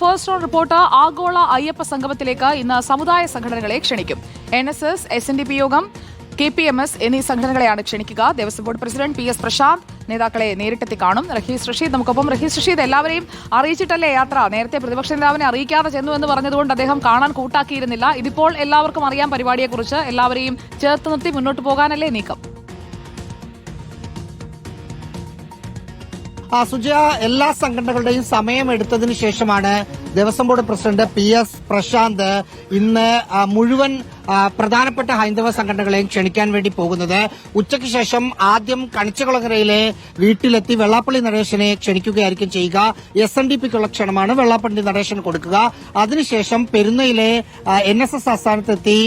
First on report ആഗോള അയ്യപ്പ സംഗമത്തിലേക്ക് ഇന്ന് സമുദായ സംഘടനകളെ ക്ഷണിക്കും. N S S S N D P യോഗം കെ പി എം എസ് എന്നീ സംഘടനകളെയാണ് ക്ഷണിക്കുക. Devaswom board president P S Prashanth നേതാക്കളെ നേരിട്ടെത്തി കാണും. റഹീസ് റഷീദ് നമുക്കൊപ്പം. റഹീസ് റഷീദ് എല്ലാവരെയും അറിയിച്ചിട്ടല്ലേ യാത്ര? നേരത്തെ പ്രതിപക്ഷ നേതാവിനെ അറിയിക്കാതെ ചെന്നു എന്ന് പറഞ്ഞതുകൊണ്ട് അദ്ദേഹം കാണാൻ കൂട്ടാക്കിയിരുന്നില്ല. ഇതിപ്പോൾ എല്ലാവർക്കും അറിയാം പരിപാടിയെക്കുറിച്ച്. എല്ലാവരെയും ചേർത്ത് നിർത്തി മുന്നോട്ട് പോകാനല്ലേ നീക്കം. ആ സുജയ എല്ലാ സംഘടനകളുടെയും സമയം എടുത്തതിന് ശേഷമാണ് Devaswom board president P S Prashanth ഇന്ന് മുഴുവൻ പ്രധാനപ്പെട്ട ഹൈന്ദവ സംഘടനകളെയും ക്ഷണിക്കാൻ വേണ്ടി പോകുന്നത്. ഉച്ചയ്ക്ക് ശേഷം ആദ്യം കണിച്ചകുളങ്ങരയിലെ വീട്ടിലെത്തി വെള്ളാപ്പള്ളി നടേശനെ ക്ഷണിക്കുകയായിരിക്കും ചെയ്യുക. എസ് എൻ ഡി പിക്കുള്ള ക്ഷണമാണ് വെള്ളാപ്പള്ളി നടേശൻ കൊടുക്കുക. അതിനുശേഷം പെരുന്നയിലെ എൻ എസ് എസ് ആസ്ഥാനത്തെത്തി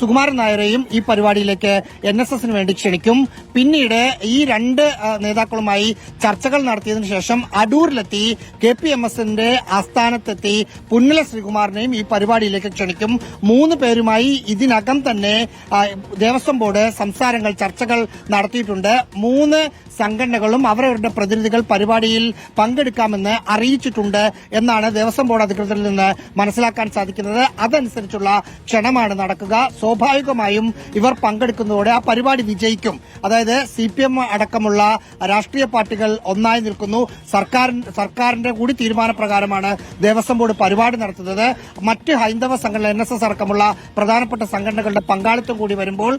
സുകുമാരൻ നായരെയും ഈ പരിപാടിയിലേക്ക് എൻ എസ് എസിന് വേണ്ടി ക്ഷണിക്കും. പിന്നീട് ഈ രണ്ട് നേതാക്കളുമായി ചർച്ചകൾ നടത്തിയതിനു ശേഷം അടൂരിലെത്തി കെ പി എം എസിന്റെ ആസ്ഥാനത്തെത്തി പുന്നല ശ്രീകുമാറിനെയും ഈ പരിപാടിയിലേക്ക് ക്ഷണിക്കും. മൂന്ന് പേരുമായി ഇതിനകം തന്നെ ദേവസ്വം ബോർഡ് സംസാരങ്ങൾ ചർച്ചകൾ നടത്തിയിട്ടുണ്ട്. മൂന്ന് സംഘടനകളും അവരവരുടെ പ്രതിനിധികൾ പരിപാടിയിൽ പങ്കെടുക്കാമെന്ന് അറിയിച്ചിട്ടുണ്ട് എന്നാണ് ദേവസ്വം ബോർഡ് അധികൃതരിൽ നിന്ന് മനസ്സിലാക്കാൻ സാധിക്കുന്നത്. അതനുസരിച്ചുള്ള ക്ഷണമാണ് നടക്കുക. സ്വാഭാവികമായും ഇവർ പങ്കെടുക്കുന്നതോടെ ആ പരിപാടി വിജയിക്കും. അതായത് സി പി എം അടക്കമുള്ള രാഷ്ട്രീയ പാർട്ടികൾ ഒന്നായി നിൽക്കുന്നു. സർക്കാർ സർക്കാരിന്റെ കൂടി തീരുമാനപ്രകാരമാണ് ദേവസ്വം ബോർഡ് പരിപാടി നടത്തുന്നത്. മറ്റ് ഹൈന്ദവ സംഘടന എൻ എസ് എസ് അടക്കമുള്ള പ്രധാനപ്പെട്ട സംഘടനകളുടെ പങ്കാളിത്തം കൂടി വരുമ്പോൾ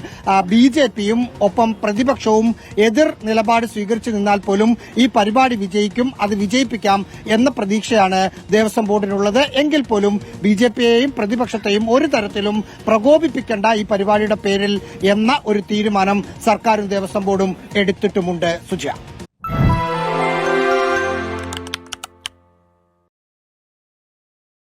ബി ജെ പിയും ഒപ്പം പ്രതിപക്ഷവും എതിർ നിലപാട് സ്വീകരിച്ചു നിന്നാൽ പോലും ഈ പരിപാടി വിജയിക്കും അത് വിജയിപ്പിക്കാം എന്ന പ്രതീക്ഷയാണ് ദേവസ്വം ബോർഡിനുള്ളത്. എങ്കിൽ പോലും ബി ജെ പിയെയും പ്രതിപക്ഷത്തെയും ഒരു തരത്തിലും പ്രകോപിപ്പിക്കേണ്ട ഈ പരിപാടിയുടെ പേരിൽ എന്ന ഒരു തീരുമാനം സർക്കാരും ദേവസ്വം ബോർഡും എടുത്തിട്ടുമുണ്ട്. സുജ